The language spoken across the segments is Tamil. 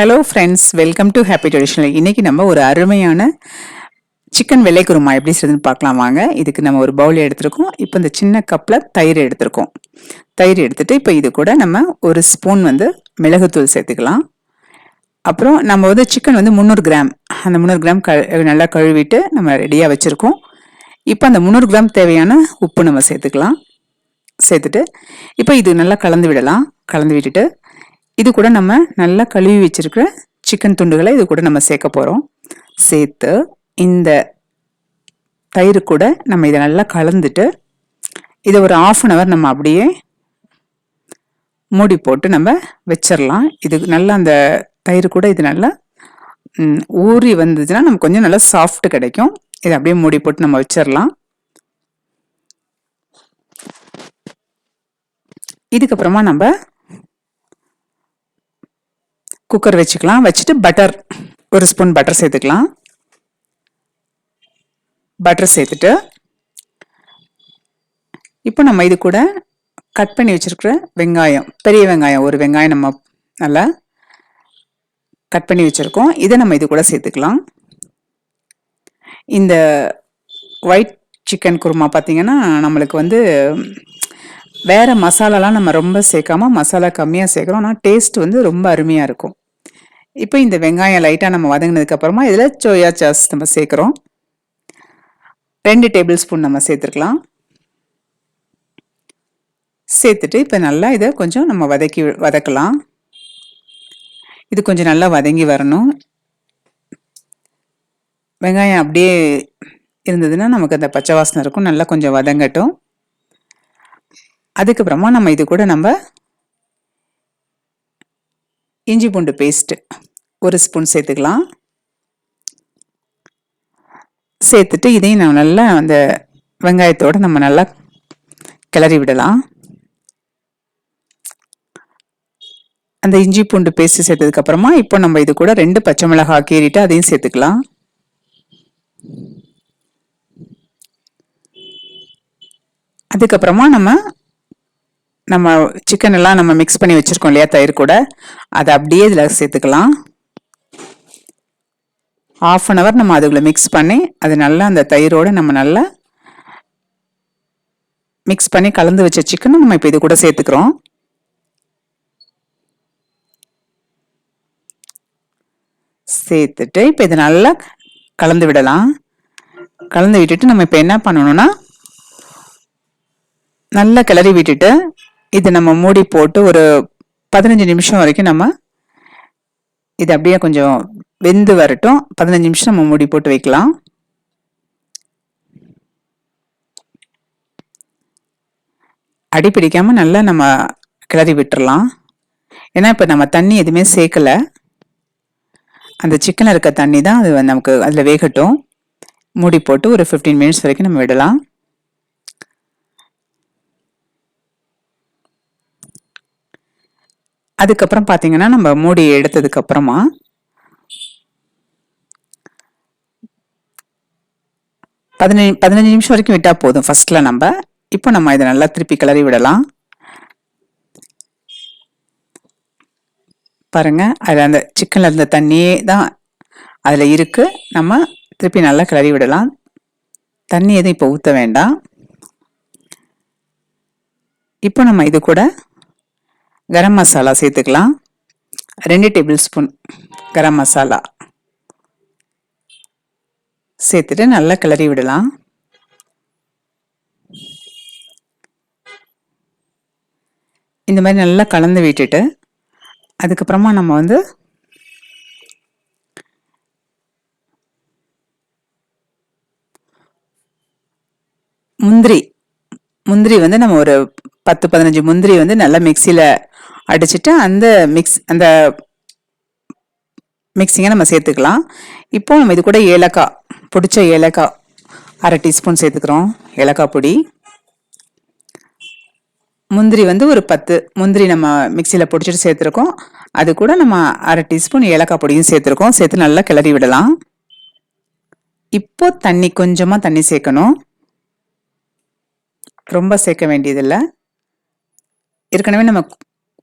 Hello friends welcome to happy traditional இன்னைக்கு நம்ம ஒரு அருமையான சிக்கன் வெள்ளை குருமா எப்படி செய்யுதுன்னு பார்க்கலாம் வாங்க. இதுக்கு நம்ம ஒரு பவுல் எடுத்திருக்கோம். இப்போ இந்த சின்ன கப்பில் தயிர் எடுத்திருக்கோம். தயிர் எடுத்துட்டு இப்போ இது கூட நம்ம ஒரு ஸ்பூன் வந்து மிளகுத்தூள் சேர்த்துக்கலாம். அப்புறம் நம்ம வந்து சிக்கன் வந்து முந்நூறு கிராம் அந்த முந்நூறு கிராம் க நல்லா கழுவிட்டு நம்ம ரெடியாக வச்சுருக்கோம். இப்போ அந்த முந்நூறு கிராம் தேவையான உப்பு நம்ம சேர்த்துக்கலாம். சேர்த்துட்டு இப்போ இது நல்லா கலந்து விடலாம். கலந்து விட்டுட்டு இது கூட நம்ம நல்லா கழுவி வச்சிருக்கிற சிக்கன் துண்டுகளை இது கூட நம்ம சேர்க்க போகிறோம் சேர்த்து இந்த தயிர் கூட நம்ம இதை நல்லா கலந்துட்டு இதை ஒரு ஆஃப் அன் ஹவர் நம்ம அப்படியே மூடி போட்டு நம்ம வச்சிடலாம் இது நல்லா அந்த தயிர் கூட இது நல்லா ஊறி வந்ததுன்னா நமக்கு கொஞ்சம் நல்லா சாஃப்ட் கிடைக்கும். இதை அப்படியே மூடி போட்டு நம்ம வச்சிடலாம் இதுக்கப்புறமா நம்ம குக்கர் வச்சுக்கலாம். வச்சுட்டு பட்டர் ஒரு ஸ்பூன் பட்டர் சேர்த்துக்கலாம். பட்டர் சேர்த்துட்டு இப்போ நம்ம இது கூட கட் பண்ணி வச்சுருக்கிற வெங்காயம் பெரிய வெங்காயம் ஒரு வெங்காயம் நம்ம நல்லா கட் பண்ணி வச்சுருக்கோம். இதை நம்ம இது கூட சேர்த்துக்கலாம். இந்த ஒயிட் சிக்கன் குருமா பார்த்திங்கன்னா நம்மளுக்கு வந்து வேறு மசாலாலாம் நம்ம ரொம்ப சேர்க்காம மசாலா கம்மியாக சேர்க்குறோம். ஆனால் டேஸ்ட் வந்து ரொம்ப அருமையாக இருக்கும். இப்போ இந்த வெங்காயம் லைட்டாக நம்ம வதங்கினதுக்கப்புறமா இதில் சோயா சாஸ் நம்ம சேர்க்குறோம். ரெண்டு டேபிள் ஸ்பூன் நம்ம சேர்த்துருக்கலாம். சேர்த்துட்டு இப்போ நல்லா இதை கொஞ்சம் நம்ம வதக்கி வதக்கலாம். இது கொஞ்சம் நல்லா வதங்கி வரணும். வெங்காயம் அப்படியே இருந்ததுன்னா நமக்கு அந்த பச்சை வாசனை இருக்கும். நல்லா கொஞ்சம் வதங்கட்டும். அதுக்கப்புறமா நம்ம இது கூட நம்ம இஞ்சி பூண்டு பேஸ்ட்டு ஒரு ஸ்பூன் சேர்த்துக்கலாம். சேர்த்துட்டு இதையும் நம்ம நல்லா அந்த வெங்காயத்தோடு நம்ம நல்லா கிளறி விடலாம். அந்த இஞ்சி பூண்டு பேஸ்ட்டு சேர்த்ததுக்கப்புறமா இப்போ நம்ம இது கூட ரெண்டு பச்சை மிளகாய் கீறிட்டு அதையும் சேர்த்துக்கலாம். அதுக்கப்புறமா நம்ம நம்ம சிக்கன் எல்லாம் நம்ம மிக்ஸ் பண்ணி வச்சிருக்கோம் இல்லையா தயிர் கூட. அதை அப்படியே இதில் சேர்த்துக்கலாம். ஆஃப் அன் ஹவர் நம்ம அதுக்குள்ள மிக்ஸ் பண்ணி அது நல்லா அந்த தயிரோடு நம்ம நல்லா மிக்ஸ் பண்ணி கலந்து வச்ச சிக்கனை நம்ம இப்போ இது கூட சேர்த்துக்கிறோம். சேர்த்துட்டு இப்போ இதை நல்லா கலந்து விடலாம். கலந்து விட்டுட்டு நம்ம இப்போ என்ன பண்ணணும்னா நல்லா கிளறி விட்டுட்டு இது நம்ம மூடி போட்டு ஒரு பதினஞ்சு நிமிஷம் வரைக்கும் நம்ம இது அப்படியே கொஞ்சம் வெந்து வரட்டும். பதினஞ்சு நிமிஷம் நம்ம மூடி போட்டு வைக்கலாம். அடி பிடிக்காம நல்லா நம்ம கிளறி விட்டுறலாம். ஏன்னா இப்போ நம்ம தண்ணி எதுவுமே சேர்க்கல. அந்த சிக்கனில் இருக்க தண்ணி தான் அது நமக்கு அதில் வேகட்டும். மூடி போட்டு ஒரு ஃபிஃப்டீன் மினிட்ஸ் வரைக்கும் நம்ம விடலாம். அதுக்கப்புறம் பார்த்தீங்கன்னா நம்ம மூடி எடுத்ததுக்கு அப்புறமா பதினஞ்சு பதினஞ்சு நிமிஷம் வரைக்கும் விட்டால் போதும் ஃபஸ்ட்டில் நம்ம. இப்போ நம்ம இதை நல்லா திருப்பி கிளறி விடலாம். பாருங்கள் அதில் அந்த சிக்கனில் இருந்த தண்ணியே தான் அதில் இருக்குது நம்ம திருப்பி நல்லா கிளறி விடலாம். தண்ணி எதுவும் இப்போ ஊற்ற வேண்டாம். இப்போ நம்ம இது கூட கரம் மசாலா சேர்த்துக்கலாம். ரெண்டு டேபிள் ஸ்பூன் கரம் மசாலா சேர்த்துட்டு நல்லா கிளறி விடலாம். இந்த மாதிரி நல்லா கலந்து விட்டுட்டு அதுக்கப்புறமா நம்ம வந்து முந்திரி முந்திரி வந்து நம்ம ஒரு பத்து பதினஞ்சு முந்திரி வந்து நல்லா மிக்சியில் அடிச்சுட்டு அந்த மிக்ஸ் அந்த மிக்சிங்கை நம்ம சேர்த்துக்கலாம். இப்போ நம்ம இது கூட ஏலக்காய் பிடிச்ச ஏலக்காய் அரை டீஸ்பூன் சேர்த்துக்கிறோம் ஏலக்காய் பொடி. முந்திரி வந்து ஒரு பத்து முந்திரி நம்ம மிக்சியில் பிடிச்சிட்டு சேர்த்துருக்கோம். அது கூட நம்ம அரை டீஸ்பூன் ஏலக்காய் பொடியும் சேர்த்துருக்கோம். சேர்த்து நல்லா கிளறி விடலாம். இப்போ தண்ணி கொஞ்சமாக தண்ணி சேர்க்கணும். ரொம்ப சேர்க்க வேண்டியதில்லை. ஏற்கனவே நம்ம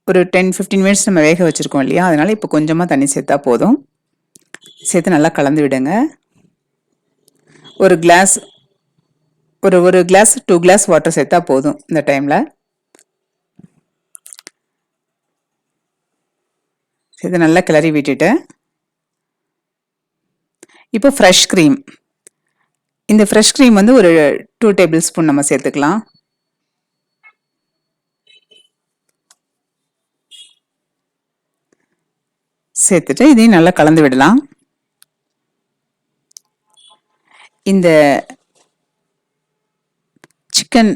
ஒரு டென் ஃபிஃப்டீன் மினிட்ஸ் நம்ம வேக வச்சுருக்கோம் இல்லையா? அதனால் இப்போ கொஞ்சமாக தண்ணி சேர்த்தா போதும். சேர்த்து நல்லா கலந்து விடுங்க. ஒரு கிளாஸ் ஒரு ஒரு கிளாஸ் டூ கிளாஸ் வாட்டர் சேர்த்தா போதும் இந்த டைமில் சேர்த்து நல்லா கிளறி விட்டுட்டு. இப்போ ஃப்ரெஷ் க்ரீம் இந்த ஃப்ரெஷ் க்ரீம் வந்து ஒரு டூ டேபிள் ஸ்பூன் நம்ம சேர்த்துக்கலாம். சேர்த்துட்டு இதையும் நல்லா கலந்து விடலாம். இந்த சிக்கன்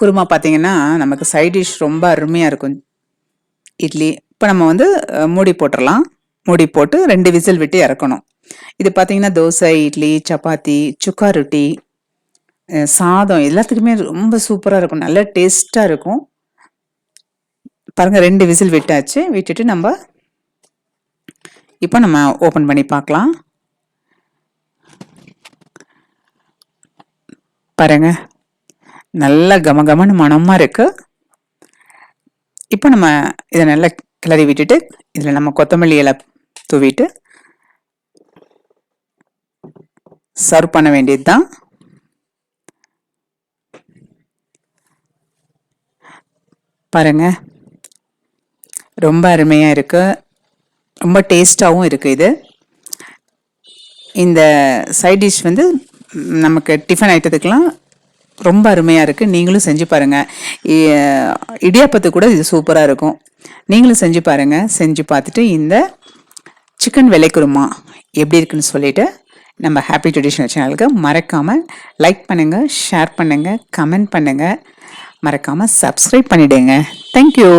குருமா பார்த்தீங்கன்னா நமக்கு சைட் டிஷ் ரொம்ப அருமையாக இருக்கும். இட்லி. இப்போ நம்ம வந்து மூடி போட்டுடலாம் மூடி போட்டு ரெண்டு விசில் விட்டு இறக்கணும். இது பார்த்தீங்கன்னா தோசை இட்லி சப்பாத்தி சுக்கா ரொட்டி சாதம் எல்லாத்துக்குமே ரொம்ப சூப்பராக இருக்கும். நல்ல டேஸ்ட்டாக இருக்கும். பாருங்கள் ரெண்டு விசில் விட்டாச்சு. விட்டுட்டு நம்ம இப்போ நம்ம ஓப்பன் பண்ணி பார்க்கலாம். பாருங்க. நல்ல கமகமன்னு மனமாக இருக்குது இப்போ நம்ம இதை நல்லா கிளறி விட்டுட்டு இதில் நம்ம கொத்தமல்லி இலை தூவிட்டு சர்வ் பண்ண வேண்டியது தான் பாருங்க. ரொம்ப அருமையாக இருக்குது ரொம்ப டேஸ்ட்டாகவும் இருக்குது இது. இந்த சைட் டிஷ் வந்து நமக்கு டிஃபன் ஐட்டத்துக்கெலாம் ரொம்ப அருமையாக இருக்குது நீங்களும் செஞ்சு பாருங்கள் இடியாப்பத்து கூட இது சூப்பராக இருக்கும். நீங்களும் செஞ்சு பாருங்கள் செஞ்சு பார்த்துட்டு இந்த சிக்கன் விலைக்குருமா எப்படி இருக்குன்னு சொல்லிவிட்டு நம்ம ஹாப்பி ட்ரெடிஷ்னல் சேனலுக்கு மறக்காமல் லைக் பண்ணுங்கள் ஷேர் பண்ணுங்கள் கமெண்ட் பண்ணுங்கள் மறக்காமல் சப்ஸ்கிரைப் பண்ணிவிடுங்க தேங்க்யூ